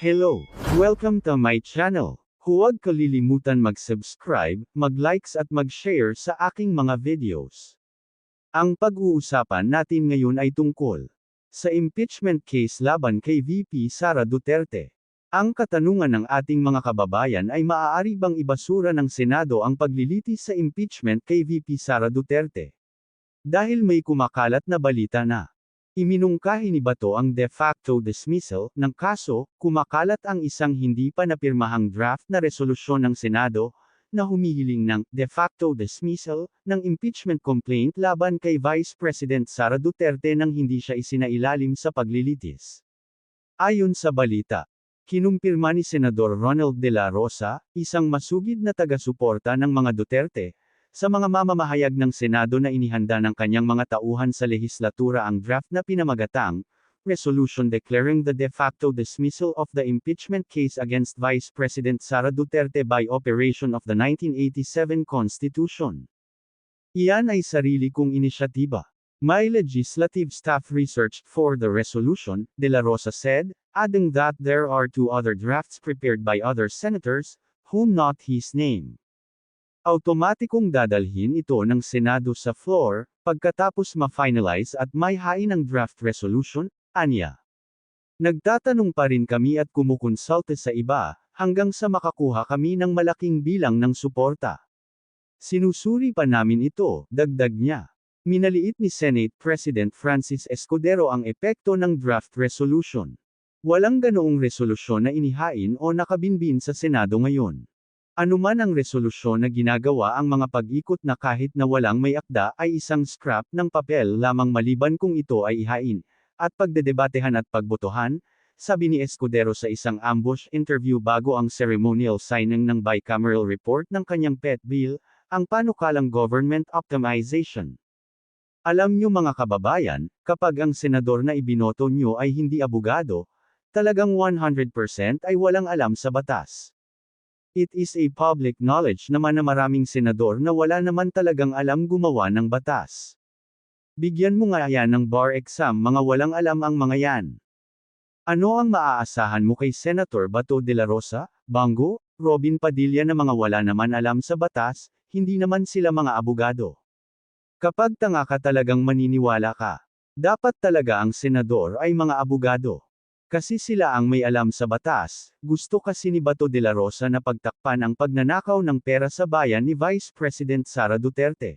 Hello! Welcome to my channel. Huwag kalilimutan mag-subscribe, mag-likes at mag-share sa aking mga videos. Ang pag-uusapan natin ngayon ay tungkol sa impeachment case laban kay VP Sara Duterte. Ang katanungan ng ating mga kababayan ay maaari bang ibasura ng Senado ang paglilitis sa impeachment kay VP Sara Duterte? Dahil may kumakalat na balita na Iminungkahi ni Bato ang de facto dismissal ng kaso, kumakalat ang isang hindi pa napirmahang draft na resolusyon ng Senado, na humihiling ng de facto dismissal ng impeachment complaint laban kay Vice President Sara Duterte nang hindi siya isinailalim sa paglilitis. Ayon sa balita, kinumpirma ni Senador Ronald De La Rosa, isang masugid na taga-suporta ng mga Duterte, sa mga mamamahayag ng Senado na inihanda ng kanyang mga tauhan sa lehislatura ang draft na pinamagatang, Resolution declaring the de facto dismissal of the impeachment case against Vice President Sara Duterte by operation of the 1987 Constitution. Iyan ay sarili kong inisyatiba. My legislative staff researched for the resolution, De La Rosa said, adding that there are two other drafts prepared by other senators, whom not his name. Automatikong dadalhin ito ng Senado sa floor, pagkatapos ma-finalize at may hain ang draft resolution, anya. Nagtatanong pa rin kami at kumukonsulte sa iba, hanggang sa makakuha kami ng malaking bilang ng suporta. Sinusuri pa namin ito, dagdag niya. Minaliit ni Senate President Francis Escudero ang epekto ng draft resolution. Walang ganoong resolusyon na inihain o nakabinbin sa Senado ngayon. Anuman ang resolusyon na ginagawa ang mga pag-ikot na kahit na walang may akda ay isang scrap ng papel lamang maliban kung ito ay ihain, at pagdedebatehan at pagbotohan, sabi ni Escudero sa isang ambush interview bago ang ceremonial signing ng bicameral report ng kanyang pet bill, ang panukalang government optimization. Alam nyo mga kababayan, kapag ang senador na ibinoto nyo ay hindi abogado, talagang 100% ay walang alam sa batas. It is a public knowledge naman na maraming senador na wala naman talagang alam gumawa ng batas. Bigyan mo nga yan ng bar exam mga walang alam ang mga yan. Ano ang maaasahan mo kay Senator Bato de la Rosa, Bango, Robin Padilla na mga wala naman alam sa batas, hindi naman sila mga abogado. Kapag tanga ka talagang maniniwala ka, dapat talaga ang senador ay mga abogado. Kasi sila ang may alam sa batas, gusto kasi ni Bato de la Rosa na pagtakpan ang pagnanakaw ng pera sa bayan ni Vice President Sara Duterte.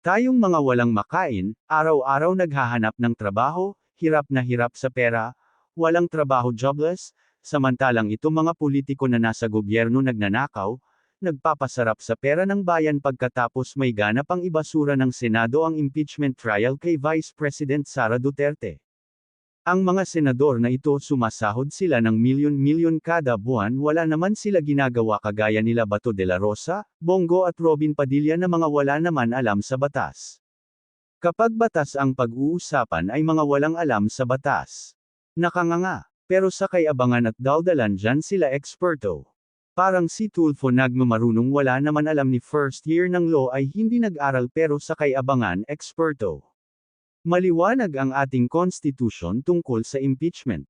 Tayong mga walang makain, araw-araw naghahanap ng trabaho, hirap na hirap sa pera, walang trabaho jobless, samantalang ito mga politiko na nasa gobyerno nagnanakaw, nagpapasarap sa pera ng bayan pagkatapos may ganap ang ibasura ng Senado ang impeachment trial kay Vice President Sara Duterte. Ang mga senador na ito sumasahod sila ng milyon-milyon kada buwan wala naman sila ginagawa kagaya nila Bato de la Rosa, Bongo at Robin Padilla na mga wala naman alam sa batas. Kapag batas ang pag-uusapan ay mga walang alam sa batas. Nakanganga, pero sakay abangan at daldalan dyan sila eksperto. Parang si Tulfo nagmamarunong wala naman alam ni first year ng law ay hindi nag-aral pero sakay abangan eksperto. Maliwanag ang ating konstitusyon tungkol sa impeachment.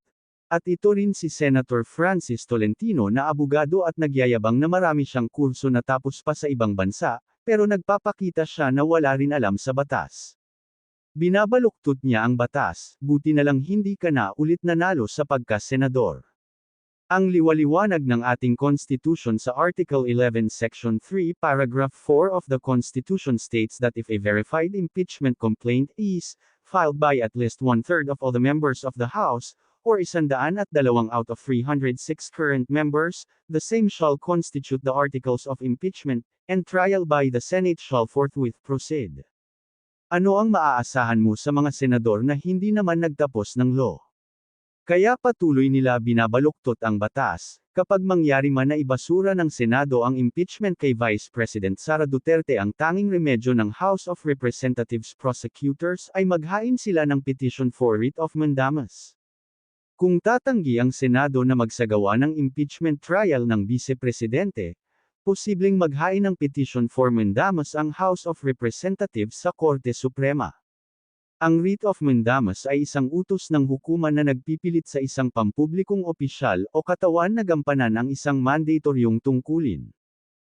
At ito rin si Senator Francis Tolentino na abogado at nagyayabang na marami siyang kurso na tapos pa sa ibang bansa, pero nagpapakita siya na wala rin alam sa batas. Binabaluktot niya ang batas, buti na lang hindi ka na ulit nanalo sa pagka-senador. Ang liwaliwanag ng ating Constitution sa Article 11 Section 3 Paragraph 4 of the Constitution states that if a verified impeachment complaint is filed by at least one-third of all the members of the House, or isandaan at dalawang out of 306 current members, the same shall constitute the articles of impeachment, and trial by the Senate shall forthwith proceed. Ano ang maaasahan mo sa mga senador na hindi naman nagtapos ng law? Kaya patuloy nila binabaluktot ang batas, kapag mangyari man na ibasura ng Senado ang impeachment kay Vice President Sara Duterte ang tanging remedyo ng House of Representatives prosecutors ay maghain sila ng petition for writ of mandamus. Kung tatanggi ang Senado na magsagawa ng impeachment trial ng Vice Presidente, posibleng maghain ng petition for mandamus ang House of Representatives sa Korte Suprema. Ang writ of mandamus ay isang utos ng hukuman na nagpipilit sa isang pampublikong opisyal o katawan na gampanan ang isang mandatoryong tungkulin.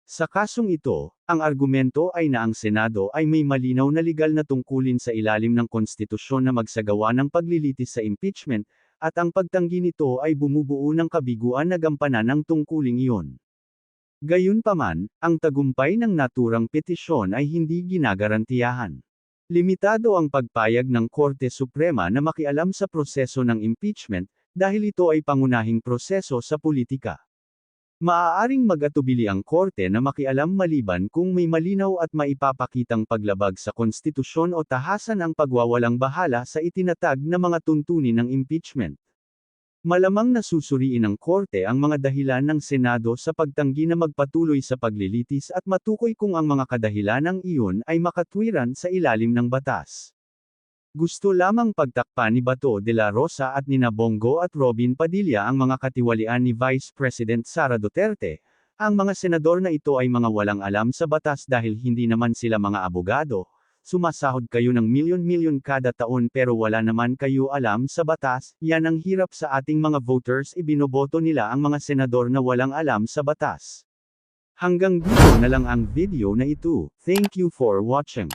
Sa kasong ito, ang argumento ay na ang Senado ay may malinaw na legal na tungkulin sa ilalim ng konstitusyon na magsagawa ng paglilitis sa impeachment, at ang pagtanggi nito ay bumubuo ng kabiguan na gampanan ng tungkuling iyon. Gayunpaman, ang tagumpay ng naturang petisyon ay hindi ginagarantiyahan. Limitado ang pagpayag ng Korte Suprema na makialam sa proseso ng impeachment, dahil ito ay pangunahing proseso sa politika. Maaaring mag-atubili ang Korte na makialam maliban kung may malinaw at maipapakitang paglabag sa konstitusyon o tahasan ang pagwawalang bahala sa itinatag na mga tuntunin ng impeachment. Malamang nasusuriin ng Korte ang mga dahilan ng Senado sa pagtanggi na magpatuloy sa paglilitis at matukoy kung ang mga kadahilanang iyon ay makatwiran sa ilalim ng batas. Gusto lamang pagtakpan ni Bato de la Rosa at nina Bongo at Robin Padilla ang mga katiwalian ni Vice President Sara Duterte. Ang mga senador na ito ay mga walang alam sa batas dahil hindi naman sila mga abogado, sumasahod kayo ng milyon-milyon kada taon pero wala naman kayo alam sa batas, yan ang hirap sa ating mga voters ibinoboto nila ang mga senador na walang alam sa batas. Hanggang dito na lang ang video na ito, thank you for watching.